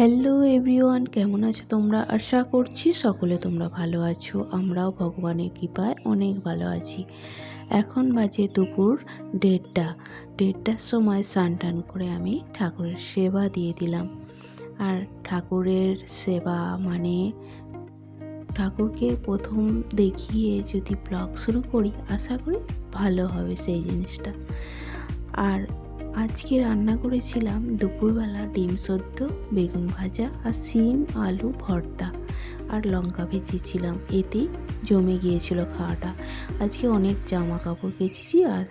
Hello everyone কেমন আছো তোমরা? আশা করছি সকলে তোমরা ভালো আছো। আমরাও ভগবানের কৃপায় অনেক ভালো আছি। এখন বাজে দুপুর দেড়টা। দেড়টার সময় স্নান টান করে আমি ঠাকুরের সেবা দিয়ে দিলাম। আর ঠাকুরের সেবা মানে ঠাকুরকে প্রথম দেখিয়ে যদি ব্লগ শুরু করি, আশা করি ভালো হবে সেই জিনিসটা। আর আজকে রান্না করেছিলাম দুপুরবেলা ডিম সদ্য, বেগুন ভাজা আর শিম, আলু, ভর্তা আর লঙ্কা ভেজেছিলাম। এতেই জমে গিয়েছিল খাওয়াটা। আজকে অনেক জামা কাপড় কেচেছি আর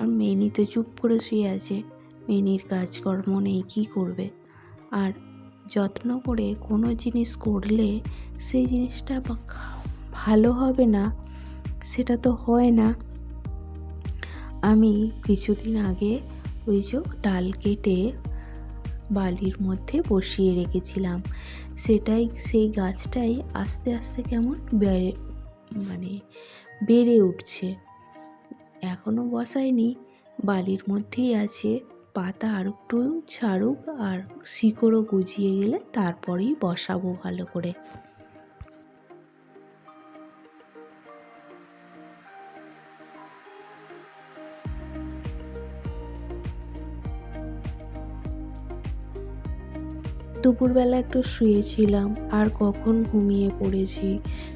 আর মেনি তো চুপ করে শুয়ে আছে। মেনির কাজকর্ম নেই, কী করবে? আর যত্ন করে কোনো জিনিস করলে সেই জিনিসটা ভালো হবে না, সেটা তো হয় না। আমি কিছুদিন আগে ওই যে ডাল কেটে বালির মধ্যে বসিয়ে রেখেছিলাম। সেটাই, সেই গাছটাই আস্তে আস্তে কেমন বেড়ে মানে বেড়ে উঠছে। এখনও বসায়নি, বালির মধ্যেই আছে। পাতা আর একটু ছাড়ুক আর শিকড়ও গুজিয়ে গেলে তারপরেই বসাবো ভালো করে। দুপুরবেলা একটু শুয়েছিলাম, আর কখন ঘুমিয়ে পড়েছি।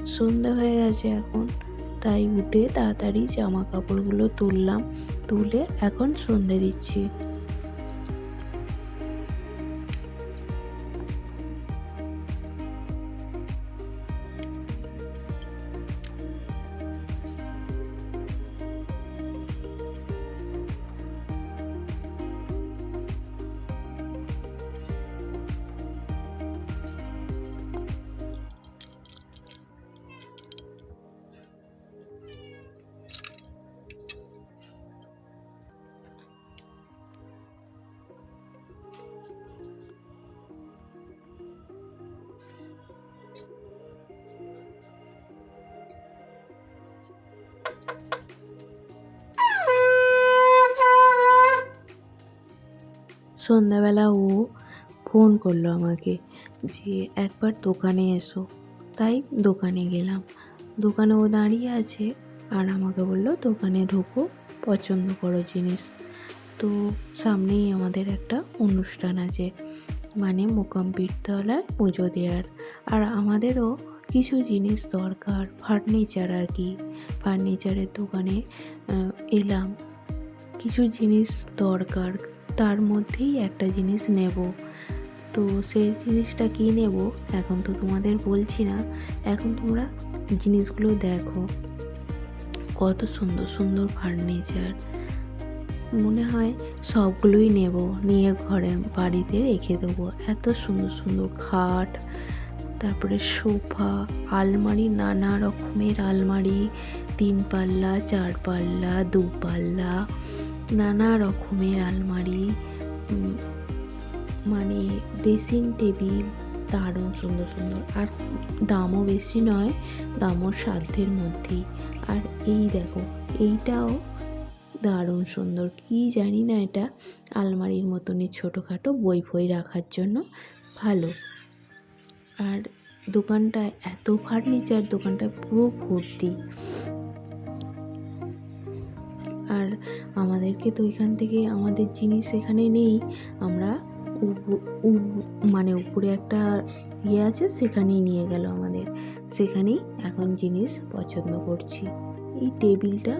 সন্ধ্যা হয়ে গেছে এখন, তাই উঠে তাড়াতাড়ি জামা কাপড়গুলো তুললাম, তুলে এখন সন্ধে দিচ্ছি। সন্ধ্যাবেলা ও ফোন করল আমাকে যে একবার দোকানে এসো। তাই দোকানে গেলাম। দোকানে ও দাঁড়িয়ে আছে আর আমাকে বলল, দোকানে ঢোকো, পছন্দ করো জিনিস। তো সামনেই আমাদের একটা অনুষ্ঠান আছে। মানে মোকাম পীরতলায় পুজো দেওয়ার। আর আমাদেরও কিছু জিনিস দরকার ফার্নিচার আর কি। ফার্নিচারের দোকানে এলাম। কিছু জিনিস দরকার, তার মধ্যেই একটা জিনিস নেব। তো সেই জিনিসটা কী নেব? এখন তো তোমাদের বলছি না। এখন তোমরা জিনিসগুলো দেখো। কত সুন্দর সুন্দর ফার্নিচার মনে হয় সবগুলোই নেব। নিয়ে ঘরের বাড়িতে রেখে দেবো। এত সুন্দর সুন্দর খাট, তারপরে সোফা, আলমারি, নানা রকমের আলমারি, তিন পাল্লা, চার পাল্লা, দু পাল্লা, নানা রকমের আলমারি মানে ড্রেসিং টেবিল, দারুণ সুন্দর সুন্দর। আর দামও বেশি নয়, দামও সাধ্যের মধ্যেই। আর এই দেখো, এইটাও দারুণ সুন্দর। কি জানি না এটা আলমারির মতনই ছোটোখাটো বই ফই রাখার জন্য ভালো। আর দোকানটায় এত ফার্নিচার দোকানটায় পুরো ভর্তি। আর আমাদেরকে তো এখান থেকে, আমাদের জিনিস এখানে নেই। আমরা মানে উপরে একটা ইয়ে আছে, সেখানেই নিয়ে গেল আমাদের। সেখানেই এখন জিনিস পছন্দ করছি। এই টেবিলটা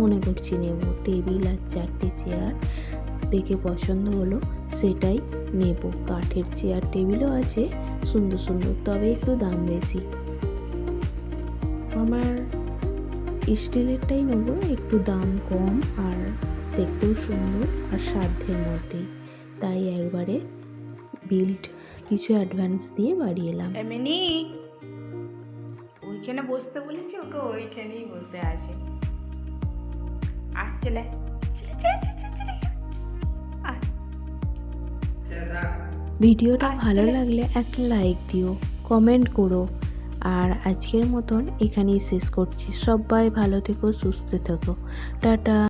মনে করছি নেব। টেবিল আর চারটে চেয়ার দেখে পছন্দ হলো, সেটাই নেব। কাঠের চেয়ার টেবিলও আছে, সুন্দর সুন্দর, তবে একটু দাম বেশি। আমার স্টিলেরটাই নেব, একটু দাম কম আর দেখতেও সুন্দর আর সাধ্যের মধ্যে তাই একবারে বিল্ড কিছু অ্যাডভান্স দিয়ে বাড়িয়ে এলাম। ওইখানে বসতে বলেছি, ওকে ওইখানেই বসে আছে। আর চলে। ভিডিওটা। ভালো লাগলে একটা লাইক দিও কমেন্ট করো। আর আজকের মতন এখানেই শেষ করছি। সবাই ভালো থেকো সুস্থ থেকো। টাটা।